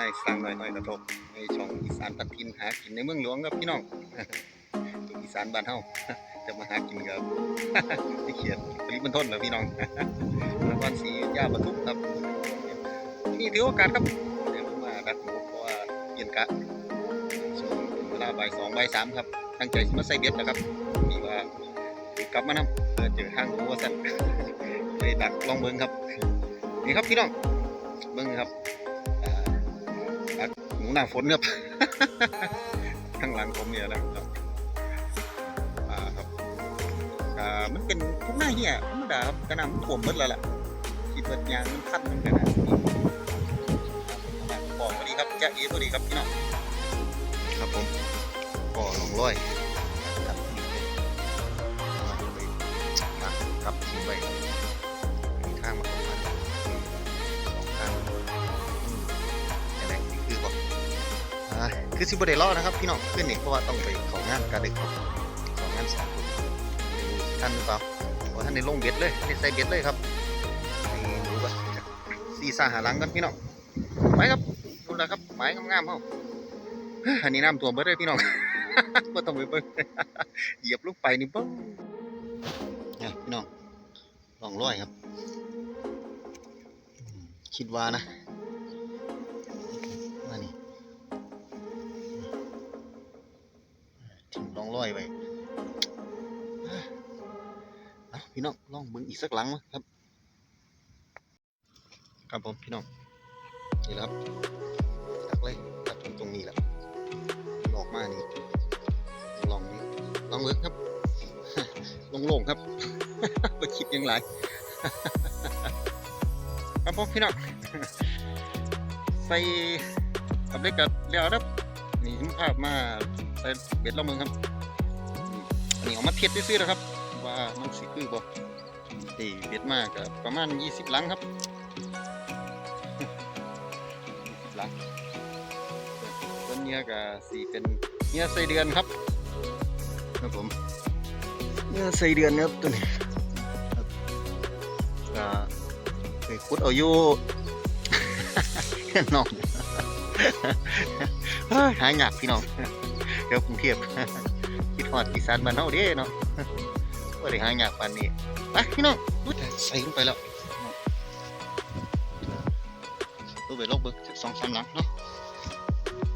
กับนายสร้างหน่อยหน่อยกระทบในช่องอีสานพันทินหากินในเมืองหลวงครับพี่น้องตัวอีสานบ้านเฮาจะมาหากินกับที่เขียนปริมณฑลเหรอพี่น้องนครศรียุธยาปทุมครับนี่ถือโอกาสครับเดี๋ยวมาดัดหมูเพราะว่าเย็นกะช่วงเวลาบ่ายสองบ่ายสามครับตั้งใจมาใส่เบ็ดนะครับมีว่ากลับมานำเพื่อเจอห้างหมูว่าสั่นไปดักลองเบิ้งครับนี่ครับพี่น้องเบิ้งครับ หนูหน้าฝนครับ ข้างหลังผมเนี่ยนะครับอ่าครับอ่ามันเป็นทุกหน้าเหี้ยธรรมดาครับกระน้ำมันท่วมหมดแล้วล่ะคิดว่ายางมันพันมันกันนะบอกสวัสดีครับแจ๊เอ๋สวัสดีครับพี่น้องครับผมก่อลงร้อยครับนี่เลยเอาไปครับครับทิ้งไปครับ คือสิบเดล่อนะครับพี่น้องขึ้นนี่เพราะว่าต้องไปของงานการเดึกของงานสองท่านหรือเปล่าท่านในลงเบ็ดเลยในใส่เบ็ดเลยครับนี่ดูก่อนซีซ่าหาหลังกันพี่น้องไปครับดูแลครับไม้งามๆเฮาเฮ้ยอันนี้น้ำตัวมเบิดเลยพี่น้องไม่ต้องไปเบิ่งเหยียบลูกไปนี่ปุ๊บเนี่พี่น้องลองร้อยครับ คิดว่านะ ร้อยไปพี่น้องลองเบิ่งอีกสักหลังมั้ยครับ ครับผมพี่น้องนี่ครับตักเลยตักตรงตรงนี้แหละออกมานี่ลองนี่ลองเบิ่งครับโล่งๆครับไปคิดยังไงครับผมพี่น้องใส่กับเล็กกับเลี้ยวครับนี่ผมภาพมาใส่เบ็ดละมึงครับ นนี้เอามาเทียบซื้อๆนะครับ ว่ามันสิคือบ่ตีเบ็ดมากกับประมาณ 20หลังครับ20หลังต้นเนี้ยกับสีเป็นเนี้ยใส่เดือนครับครับผมเนี้ยใส่เดือนครับตัวนี้ก็เคยขุดเอาอยู่น้องเฮ้ยหายากพี่น้องเดี๋ยวกรุงเทพ คิดฮอดอีสานบ้านเฮาเด้เนาะบ่ได้หายากปานนี้ไปพี่น้องอุ๊ยใส่ลงไปแล้วตัวไปลอกเบิกสองสามหลังเนาะ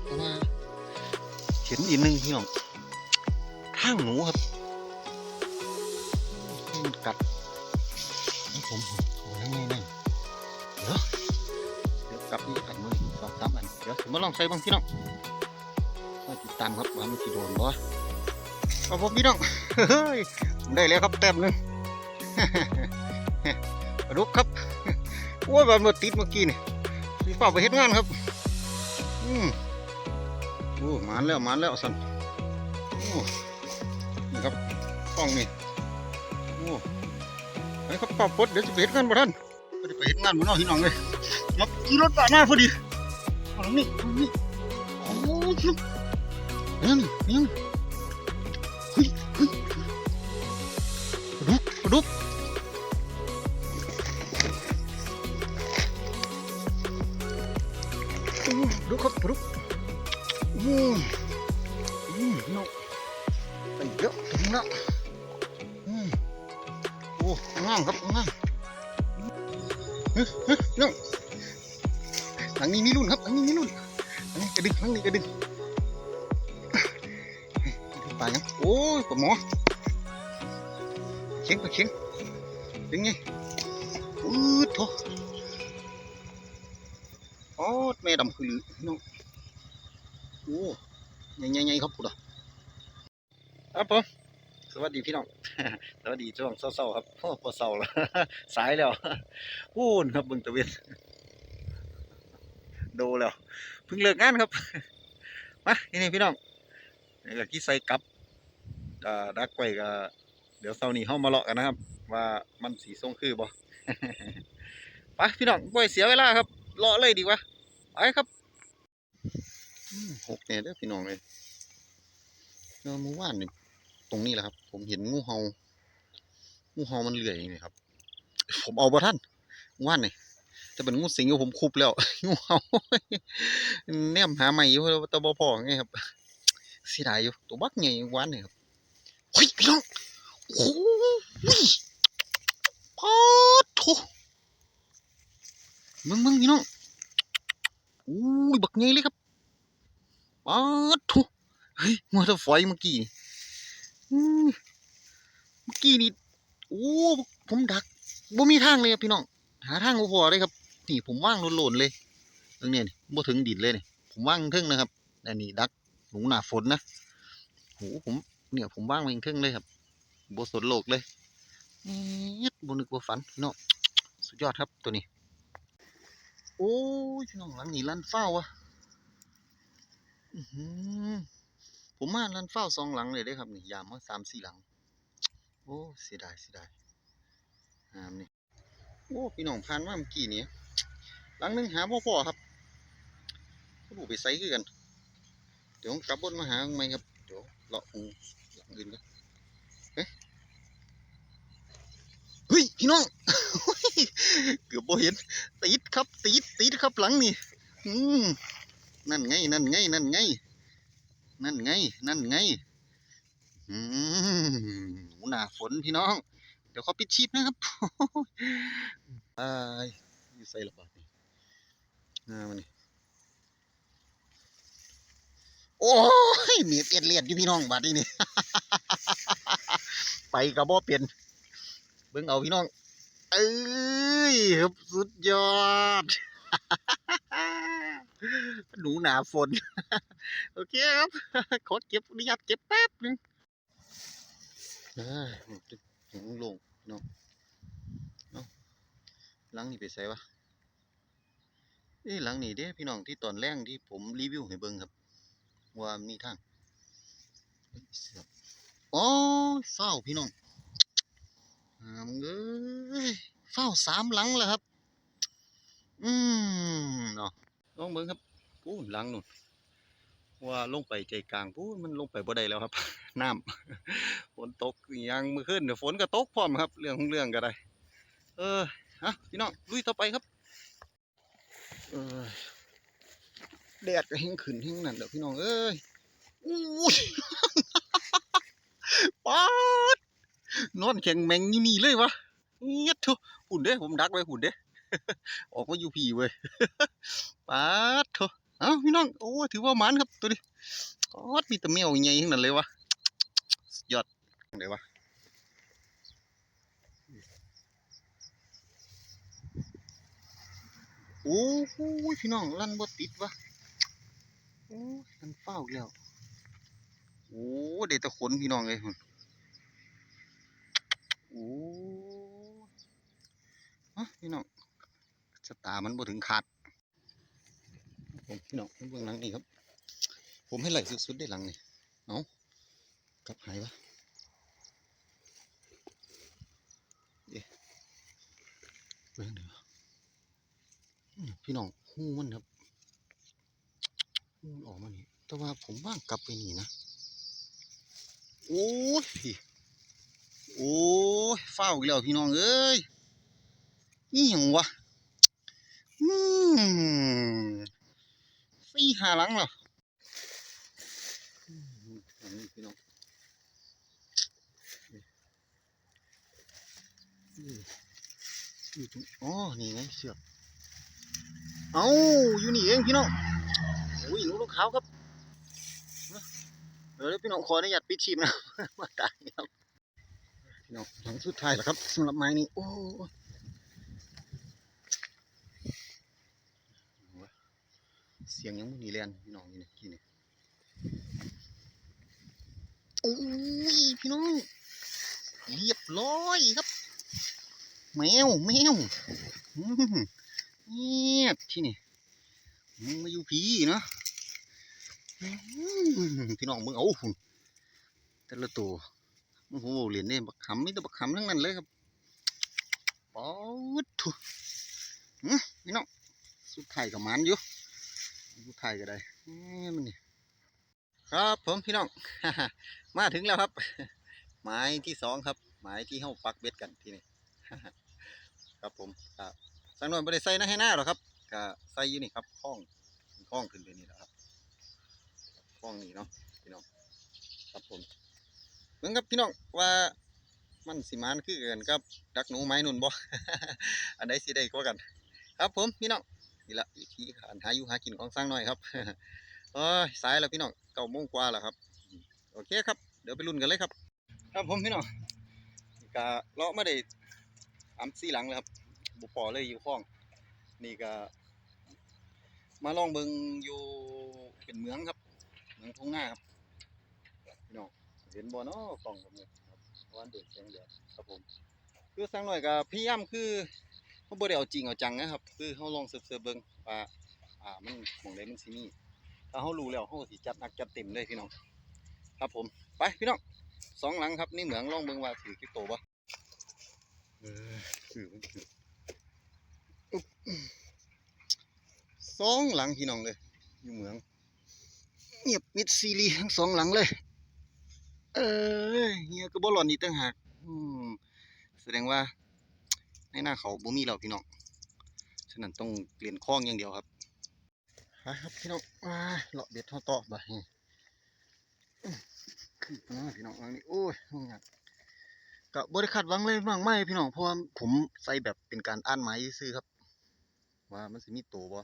เพราะว่าเห็นอีกนึงพี่น้องข้างหนูครับกัดนี่ผมโอ้ยนี่นี่เดี๋ยวเดี๋ยวกลับนี่กันมือสองสามอันเดี๋ยวผมมาลองใส่บ้างพี่น้องมาติดตามครับว่ามันจะโดนบ่ ครับผมพี่น้องเฮ้ยได้แล้วครับแต้มหนึงลุกครับโอ้ยมันมาติดเมื่อกี้นี่มีเฝ้าไปเฮ็ดงานครับอืมโอ้หมานแล้วหมานแล้วสันโอ้นี่ครับกล้องนี่โอ้ไอ้เขาปรับปลดเดี๋ยวจะไปเห็นงานบ่ท่านจะไปเห็นงานบ่น้องพี่น้องเลยมาขี่รถป่าหน้าพอดีเอาหลังนี่เอาหลังนี่โอ้ยยังยัง ดูครับปลาดุกอืมอืมน้องไปเยอะถึงแล้วอืมโอ้งามครับงามเฮ้ยเฮ้ยน้องหลังนี้มีรุ่นครับหลังนี้มีรุ่นหลังนี้กระดึงทั้งนี้กระดึงตายยังโอ้ยปวดหมอเชียงไปเชียงเป็นไง ดำคือลือน้องโอ้ใหญ่ๆครับพุทธครับผมสวัสดีพี่น้องสวัสดีช่วงเศร้าๆครับโอ้พอเศร้าแล้วสายแล้วพูนครับบึงตะเวนโดแล้วเพิ่งเลิกงานครับมาที่นี่พี่น้องนี่ก็ที่ใส่กับดักไว้ก็เดี๋ยวเสาร์นี้เฮามาเลาะกันนะครับ ว่ามันสีทรงคือบ่ไปพี่น้องบ่ให้เสียเวลาครับเลาะเลยดีกว่า ไปครับหกเนี่ยเด้อพี่น้องเลยเมื่อวานนี่ตรงนี้แหละครับ ผมเห็นงูเห่างูเห่ามันเลื้อยอย่นี้ครับ ผมเอาบ่ทันว่านนี่จะเป็นงูสิงอยู่ผมคุบแล้วงูเห่าแนมหาใหม่อยู่แต่บ่พอไงครับเสียดายอยู่ตัวบักใหญ่วานนี่ครับเฮ้ยพี่น้องโอ้ยปาดโถมึงมึงพี่น้อง อู้ยบักใหญ่เลยครับปาดโถเฮ้ยมัวแต่ฝอยเมื่อกี้นี่เมื่อกี้นี่โอ้ผมดักบ่มีทางเลยครับพี่น้อง หาทางบ่พอเลยครับ นี่ผมว่างโลนๆเลยตรงนี้นี่บ่ถึงดินเลยนี่ผมว่างทึ่งนะครับอันนี้ดักหนูหนาฝนนะโหผมเนี่ยผมว่างไว้เทึงเลยครับบ่สนโลกเลยเอ็ดบ่นึกว่าฝันพี่น้องสุดยอดครับตัวนี้ โอ้ยพี่น้องหลังนี้ลันเฝ้าวะอื้อหือผมมาลันเฝ้าสองหลังเลยเด้ครับนี่ยามมาสามสี่หลัง โอ้เสียดายเสียดายงามนี่โอ้พี่น้องผ่านมาเมื่อกี้นี้หลังหนึงหาพ่อพ่อครับก็บุไปไซคือกัน เดี๋ยวกลับบนมาหาใหมครับเดี๋ยวเลาะหูหลังอื่นกันเฮ้ยเฮ้ยพี่น้อง เกือบโบเห็นติดครับติดติดครับหลังนี่อืมนั่นไง นั่นไง นั่นไง นั่นไง นั่นไง อืมหนูหนาฝนพี่น้อง เดี๋ยวเขาปิดชีพนะครับอายยี่ใส่ระบาดนี่งามันนี่โอ้ยมีเอ็ดเลียดอยู่พี่น้องบาดนี้นี่ไปกับบ่เป็นเบิ่งเอาพี่น้อง เอ้ยครับสุดยอด หนูหนาฝน โอเคครับ ขอเก็บนุญาตเก็บแป๊บนึงอ่าถึงลงพี่น้องหลังนี่ไปใส่วะเอ้หลังนี่เด้พี่น้องที่ตอนแรกที่ผมรีวิวให้เบิ่งครับ ว่ามีทางเฮ้เสือกอ๋อเฝ้าพี่น้อง มึงเอ้ยเฝ้าสามหลังแล้วครับ อืมเนาะลองเบิ่งครับปูนหลังนู่นว่าลงไปใจกลางปูนมันลงไปบ่ได้แล้วครับ น้ำฝนตกยังมื้อคืนเดี๋ยวฝนก็ตกพร้อมครับ เรื่องของเรื่องก็ได้ เออฮะพี่น้องลุยต่อไปครับ เออแดดก็แห้งขึ้นแห้งนั่นเด้อพี่น้องเอ้ยอู้ป๊าด นอนแข็งแมงอยู่นี่เลยวะเงียดเถอะหุ่นเด้ผมดักไว้หุ่นเด้ออกมาอยู่ผีเว้ยปาดเถอะเอ้าพี่น้อง โอ้ ถือว่ามันครับตัวนี้ป๊าดมีแต่แมวใหญ่ทั้งนั้นเลยวะยอดเดี๋ยววะโอ้โหพี่น้องลั่นบ่ติดวะโอ้ยลั่นเฝ้าแล้ว โอ้เด็ดตะขนพี่น้องเลยหุ่น โอ้ฮะพี่น้องสตามันบ่ถึงขาดผมพี่น้องเบื้องหลังนี่ครับ ผมให้ไหลสุดๆได้หลังนี่เอากลับหายวะเอ๊ะเบื้องเดียวอืมพี่น้องหูมันครับหูออกมานี่แต่ว่าผมว่างกลับไปนี่นะ โอ้ยพี่ โอ้ยเฝ้าอีกแล้วพี่น้องเอ้ยนี่หยังวะอืมสี่หาหลังเหรออืมอันนี้พี่น้องอืมอยู่ตรงอ๋อนี่ไงเสือกเอาอยู่นี่เองพี่น้องอุ้ยหนูลูกขาวครับเดี๋ยวพี่น้องขออนุญาตปิดชีพนะมาตายครับ พี่น้องหลังสุดท้ายแล้วครับสำหรับไม้นี้โอ้เสียงยังไม่มีแรงพี่น้องนี่นะกี่นี่โอ้ยพี่น้องเรียบร้อยครับ แมวแมวเงียบที่นี่มึงมาอยู่ผีเนาะพี่น้องมึงเอาหุ่นแต่ละตัว โอ้โหเหรียญนี่บักขำไม่ต้องบักขำทั้งนั้นเลยครับป๊อดทุอืมพี่น้องสุดท้ายกับมันอยู่สุดท้ายก็ได้มันนี่ครับผมพี่น้อง มาถึงแล้วครับ หมายที่สองครับ หมายที่เฮาปักเบ็ดกันที่นี่ครับผมก็สังนวนไม่ได้ใส่นะให้หน้าหรอครับก็ใส่อยู่นี่ครับคล้องคล้องขึ้นไปนี่แหละครับคล้องนี่เนาะพี่น้องครับผม เหมือนกับพี่น้องว่ามันสิมานคือกันกับดักหนูไม้นุ่นบ่อันใดสิได้กว่ากัน ครับผมพี่น้องนี่ละวิธีการหาอยู่หากินของสร้างน้อยครับโอ้ยสายแล้วพี่น้องเก้าโมงกว่าแล้วครับ โอเคครับ เดี๋ยวไปลุ้นกันเลยครับ ครับผมพี่น้องก็เลาะไมาได้อำซี่หลังเลยครับ บุปอเลยอยู่ข้อง นี่ก็มาลองเบิงอยู่เป็นเมืองครับ เมืองทุ่งหน้าครับพี่น้อง เห็นบ่เนาะกล้องแบบนี้ครับวันเด็กแสงแดดครับผม คือสังหน่อยก็พยายามคือเขาบ่ได้เอาจริงเอาจังนะครับ คือเขาลองเสิร์ฟๆเบิ่งว่าอ่ามันหมองใดมันสิมีถ้าเขารู้แล้วเขาก็สิจัดหนักจัดเต็มเลยพี่น้อง ครับผมไปพี่น้องสองหลังครับนี่เหมืองลองเบิ่งว่าถือกี่โตบ่เออคือมันคืออุ๊บสองหลังพี่น้องเลยอยู่เหมืองเงียบมิดซีรีทั้งสองหลังเลย เออเฮียก็บ่หลอนอีกต่างหากแสดงว่า ในหน้าเขาบ่มีแล้วพี่น้องฉะนั้นต้องเปลี่ยนคล้องอย่างเดียวครับไปครับพี่น้องอ่าเลาะเบ็ดท่าต่อไปอื้อคืออ่าพี่น้องอันนี้โอ้ยงานก็บริคาดวังเลยมากไม่พี่น้องเพราะว่าผมใส่แบบเป็นการอ่านหมายซื่อครับ ว่ามันสิมีตัวบ่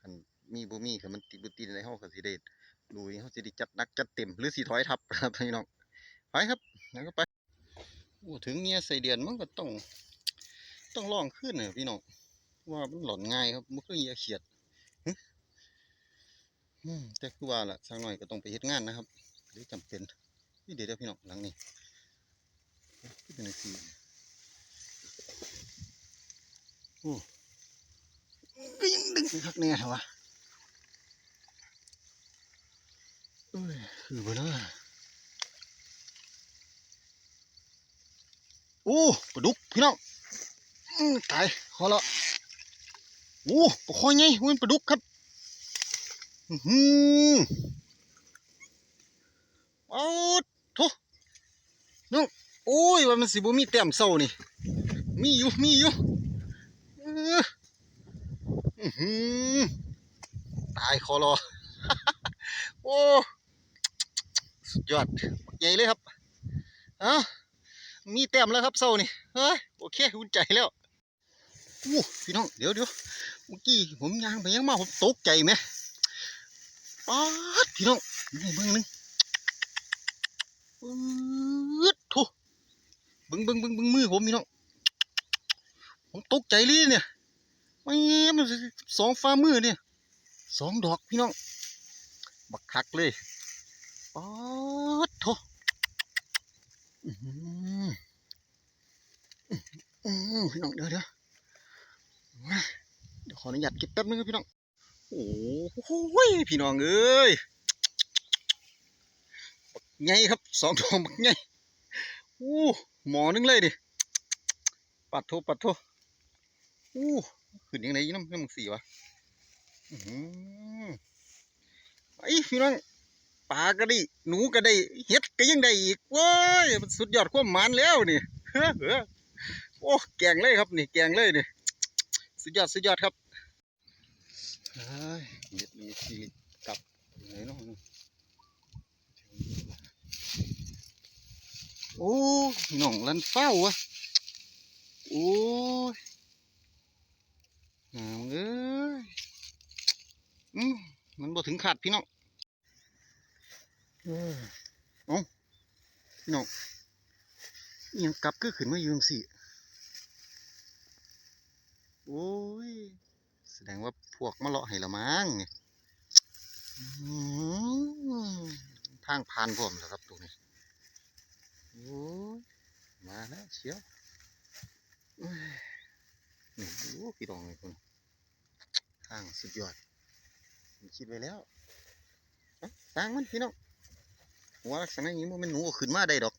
คันมีบ่มีคันมันติดบ่ติในเฮาก็สิได้รู้เฮาสิได้จัดนักจัดเต็มหรือสิถอยทับครับพี่น้อง ไปครับงั้นก็ไปโอ้ถึงเมียใส่เดือนมันก็ต้อง ต้องล่องขึ้นน่ะพี่น้องว่ามันหล่อนง่ายครับมันก็เหียเขียดแต่คือว่าล่ะสักหน่อยก็ต้องไปเฮ็ดงานนะครับหรือจำเป็นนี่เดี๋ยวพี่น้องหลังนี้ที่เป็นสีโอ้ก็ยังดึงคักเนี่ยเหรอวะเอ้ยคือบ่เนาะ อ้ปลาดุกพี่น้องตายขอละโอ้ปลาคอยไงมันปลาดุกครับอือหือเอาโถน้องโอ้ยว่ามันสิบ่มีแต้มเศร้านี่มีอยู่มีอยู่อือหือตายคอรอโอ้สุดยอดใหญ่เลยครับอ้า มีแต้มแล้วครับเศร้านี่เฮ้ยโอเคอุ่นใจแล้วโอ้พี่น้องเดี๋ยวเดี๋ยวเมื่อกี้ผมย่างไปย่างมาผมตกใจไหมป๊าดพี่น้องนี่เบิ่งหนึงปึ๊ดโถบึ้งบึ้งบึ้งบึ้งมือผมพี่น้องผมตกใจเลยเนี่ยไม่มันสองฟ้ามือเนี่ยสองดอกพี่น้องบักคักเลยป๊อดโถอื้อหืออื้อหือ พี่น้องเดี๋ยวเดี๋ยวมาเดี๋ยวขออนุญาตเก็บแป๊บนึงครับพี่น้อง โอ้โหพี่น้องเอ้ยบักใหญ่ครับสองดอกบักใหญ่โอ้หมอนึงเลยดิ ปัดโทปัดโทอู้ขึ้นยังไงน้ำน้ำมันสีวะอื้อหือไอ้พี่น้อง ปลาก็ได้ หนูก็ได้ เห็ดก็ยังได้อีกเว้ยมันสุดยอดความมานแล้วนี่โอ้แกงเลยครับนี่ แกงเลยนี่สุดยอดสุดยอดครับเฮ้ยเห็ดมีสีกลับไหนเน้องโอ้ยน้องลันเฝ้าวะโอ้ยงามเอ้ยอืมมันบ่ถึงขาดพี่น้อง เอ้าพี่น้องอิหยังกลับก็ขึ้นมาอยู่จังซี่โอ้ย แสดงว่าพวกมาเลาะให้ละมั้งเนี่ยทางผ่านพร้อมแล้วครับตรงนี้โอ้ยมาแล้วเชียวนี่โอ้พี่ดองเลยคนทางสุดยอดคิดไว้แล้วเอ้งมันพี่น้อง หัวลักษณะอย่างนี้มันหนูขึ้นมาได้ดอก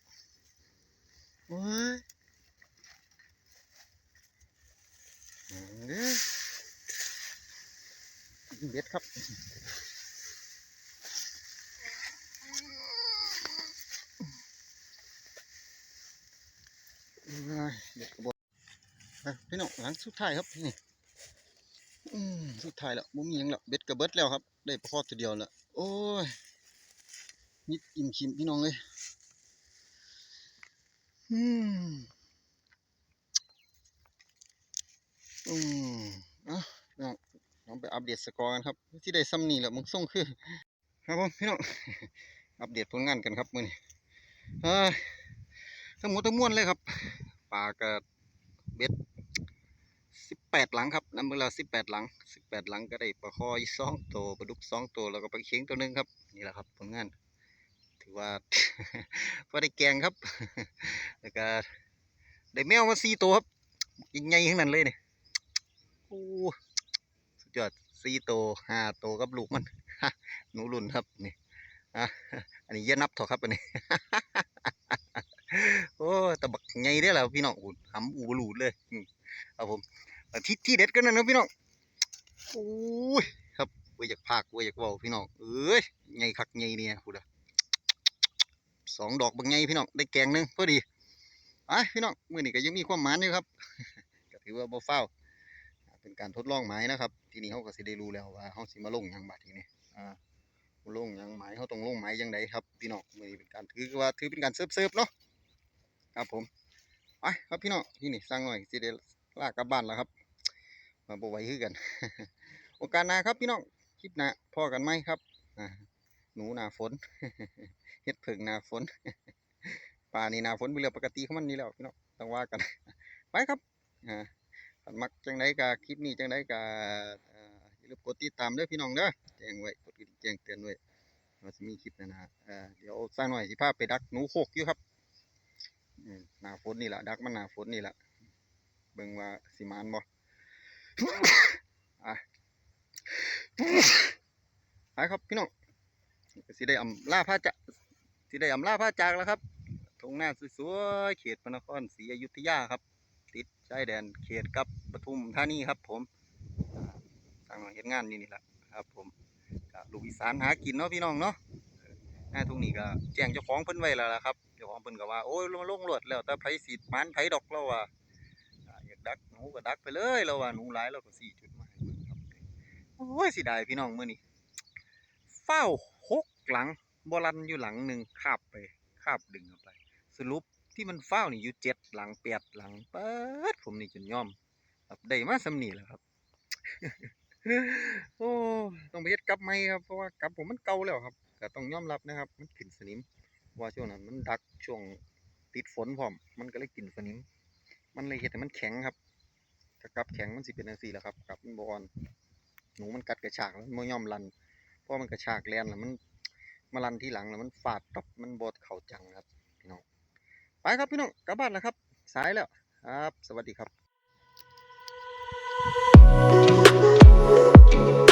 โอ้ยเบ็ดครับเอ้ยเบ็ดกระบอกไปพี่น้องหลังสุดท้ายครับนี่สุดท้ายแล้วมุมยังแล้วเบ็ดกระเบิดแล้วครับ ได้ประคอตัวเดียวแล้วโอ้ย นิดอิ่มชิมพี่น้องเลยอืมอืมอะน้องลองไปอัปเดตสกอร์กันครับ ที่ได้ซ้ำนี่แหละมึงส่งคือ ครับผมพี่น้องอัปเดตผลงานกันครับมือนี้เอ้ยทั้งหมดทั้งมวลเลยครับปลากระเบ็ดสิบแปดหลังครับน้ำเวลาสิบแปดหลังสิบแปดหลังก็ได้ปลาคอยสองตัวปลาดุกสองตัวแล้วก็ปลาเค็งตัวหนึ่งครับนี่แหละครับผลงาน ว่าพอได้แกงครับแล้วก็ได้แมวมาสี่ตัวครับยิงใหญ่ทั้งนั้นเลยเนี่ยโอ้สุดยอดสี่โตวห้าโตวกับลูกมันหนูรุ่นครับนี่อะอันนี้เยอะนับเถอะครับอันนี้โอ้ตะบักไงได้แล้วพี่น้องอุ่นหำอูบลูดเลยอืมครับผมแต่ที่ที่เด็ดก็นั่นนะพี่น้องโอ้ยครับเว้ยอยากพากเว้ยอยากเว้าพี่น้องเอ้ยไงคักไงเนี่ยพูดอะ สองดอกบางไงพี่น้องได้แกงหนึงพอดีอะพี่น้องมือนี้ก็ยังมีความหมานอยู่ครับก็ถือว่าบ่ฟ้าเป็นการทดลองไม้นะครับทีนี้เขาก็สิได้รู้แล้วว่าเขาสิมาลงยังบาดทีนี้อ่ามาลงยังไม้เขาต้องลงไม้ยังไงครับพี่น้องมือนี้เป็นการถือว่าถือเป็นการเซิร์ฟเนาะครับผมไปครับพี่น้องที่นี่สร้างหน่อยสิได้ลากกลับบ้านแล้วครับ มาบไหวคือกัน โอกาสหน้าครับพี่น้องคลิปหน้าพอกันไหมครับหนูหนาฝน เฮ็ดผึ่งนาฝนปลานี่นาฝนเป็นเรื่องปกติของมันนี่แล้วพี่น้องต้องว่ากันไปครับอ่าถ้ามักจังไดก็คลิปนี้จังไดก็เอ่ออย่าลืมกดติดตามเด้อพี่น้องเด้อแจ้งไว้กดกระดิ่งแจ้งเตือนไว้ว่าสิมีคลิปนะนะเอ่อเดี๋ยวสร้างหน่อยสิพาไปดักหนูโคกอยู่ครับอืมหนาฝนนี่แหละดักมันหนาฝนนี่แหละเบิ่งว่าสิมานบ่อะไปครับพี่น้องสิได้อำลาพระจะ สิได้อำลาพระจากแล้วครับทงหน้าสวยๆเขตพระนครศรีอยุธยาครับ ติดชายแดนเขตกับปทุมธานีครับ ผมสร้างเฮ็ดงานนี่นี่แหละครับ ผมลูกอีสานหากินเนาะพี่น้องเนาะหน้าทุ่งนี้ก็แจ้งเจ้าของเพิ่นไว้แล้วล่ะครับเจ้าของเพิ่นก็ว่าโอ้ยลงลงรถแล้วแต่ไผสิมันไผดอกเราว่าอ่าอยากดักหนูก็ดักไปเลยเราว่าหนูหลายเราก็สี่จุดมาให้เบิ่งครับโอ้ยสิได้พี่น้องเมื้อนี้เฝ้าหกหลัง บ่รันอยู่หลังหนึ่งคาบไปคาบดึงออกไป สรุปที่มันเฝ้านี่อยู่เจ็ดหลังแปดหลังเปิดผมนี่จนย่อมครับได้มาสำนีแหล้วครับ โอ้ต้องไปเฮ็ดกลับไหมครับเพราะว่ากลับผมมันเก่าแล้วครับก็ต้องยอมรับนะครับ มันขึ้นสนิมว่าช่วงนั้นมันดักช่วงติดฝนพร้อม มันก็เลยกินสนิม มันเลยเฮ็ดให้มันแข็งครับถ้ากลับแข็งมันสิเป็นจังซี่แหละครับกลับมันบอ่อนหนูมันกัดกระชากแล้วมันบ่อมรันเพราะมันกระชากแลนแล้วมัน มารันที่หลังแล้วมันฟาดตับมันบดเข่าจังครับพี่น้องไปครับพี่น้องกลับบ้านแล้วครับ สายแล้วครับ สวัสดีครับ